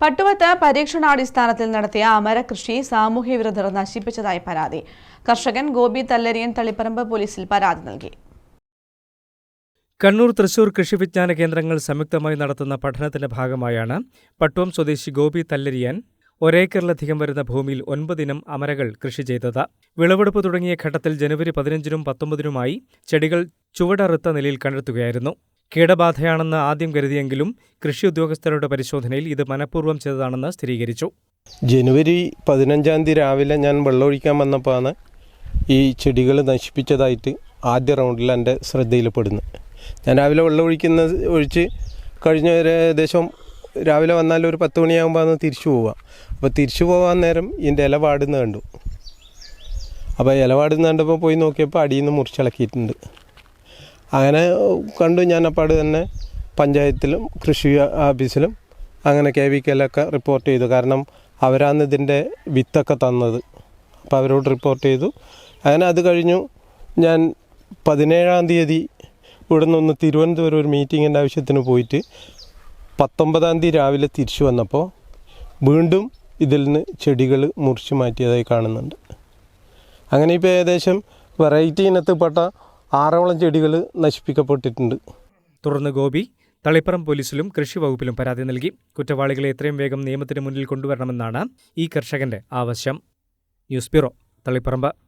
പട്ടുവത്ത് പരീക്ഷണാടിസ്ഥാനത്തിൽ നടത്തിയ അമരകൃഷി സാമൂഹ്യ വിരുദ്ധർ നശിപ്പിച്ചതായി പരാതി. കർഷകൻ ഗോപി തല്ലരിയൻ തളിപ്പറമ്പ് പോലീസിൽ പരാതി നൽകി. കണ്ണൂർ തൃശൂർ കൃഷി വിജ്ഞാന കേന്ദ്രങ്ങൾ സംയുക്തമായി നടത്തുന്ന പഠനത്തിന്റെ ഭാഗമായാണ് പട്ടുവം സ്വദേശി ഗോപി തല്ലരിയാൻ ഒരേക്കറിലധികം വരുന്ന ഭൂമിയിൽ ഒൻപതിനം അമരകൾ കൃഷി ചെയ്തത്. വിളവെടുപ്പ് തുടങ്ങിയ ഘട്ടത്തിൽ ജനുവരി പതിനഞ്ചിനും പത്തൊമ്പതിനുമായി ചെടികൾ ചുവടറുത്ത നിലയിൽ കണ്ടെത്തുകയായിരുന്നു. കീടബാധയാണെന്ന് ആദ്യം കരുതിയെങ്കിലും കൃഷി ഉദ്യോഗസ്ഥരുടെ പരിശോധനയിൽ ഇത് മനഃപൂർവം ചെയ്തതാണെന്ന് സ്ഥിരീകരിച്ചു. ജനുവരി പതിനഞ്ചാം തീയതി രാവിലെ ഞാൻ വെള്ളമൊഴിക്കാൻ വന്നപ്പോഴാണ് ഈ ചെടികൾ നശിപ്പിച്ചതായിട്ട് ആദ്യ റൗണ്ടിൽ എന്റെ ശ്രദ്ധയിൽപ്പെടുന്നത്. ഞാൻ രാവിലെ വെള്ളം ഒഴിക്കുന്ന ഒഴിച്ച് കഴിഞ്ഞ ഏകദേശം രാവിലെ വന്നാൽ ഒരു പത്ത് മണിയാകുമ്പോൾ അന്ന് തിരിച്ചു പോവുക. അപ്പോൾ തിരിച്ചു പോകാൻ നേരം ഇതിന്റെ ഇല വാടുന്ന കണ്ടു. അപ്പോൾ ഇല വാടുന്ന കണ്ടപ്പോൾ പോയി നോക്കിയപ്പോൾ അടിയിൽ നിന്ന് മുറിച്ചിളക്കിയിട്ടുണ്ട് അങ്ങനെ കണ്ടു ഞാൻ അപ്പാട് തന്നെ പഞ്ചായത്തിലും കൃഷി ഓഫീസിലും അങ്ങനെ കെ വി കെയിലൊക്കെ റിപ്പോർട്ട് ചെയ്തു. കാരണം അവരാണ് ഇതിന്റെ വിത്തൊക്കെ തന്നത്. അപ്പോൾ അവരോട് റിപ്പോർട്ട് ചെയ്തു. അങ്ങനെ അത് കഴിഞ്ഞു ഞാൻ പതിനേഴാം തീയതി ഇവിടെ നിന്ന് തിരുവനന്തപുരം ഒരു മീറ്റിങ്ങിന്റെ ആവശ്യത്തിന് പോയിട്ട് പത്തൊമ്പതാം തീയതി രാവിലെ തിരിച്ചു വന്നപ്പോൾ വീണ്ടും ഇതിൽ നിന്ന് ചെടികൾ മുറിച്ച് മാറ്റിയതായി കാണുന്നുണ്ട്. അങ്ങനെ ഇപ്പോൾ ഏകദേശം വെറൈറ്റി ഇനത്തിൽപ്പെട്ട ആറോളം ചെടികൾ നശിപ്പിക്കപ്പെട്ടിട്ടുണ്ട്. തുടർന്ന് ഗോപി തളിപ്പറം പോലീസിലും കൃഷി വകുപ്പിലും പരാതി നൽകി. കുറ്റവാളികളെ എത്രയും വേഗം നിയമത്തിന് മുന്നിൽ കൊണ്ടുവരണമെന്നാണ് ഈ കർഷകന്റെ ആവശ്യം. News bureau Taliparamba.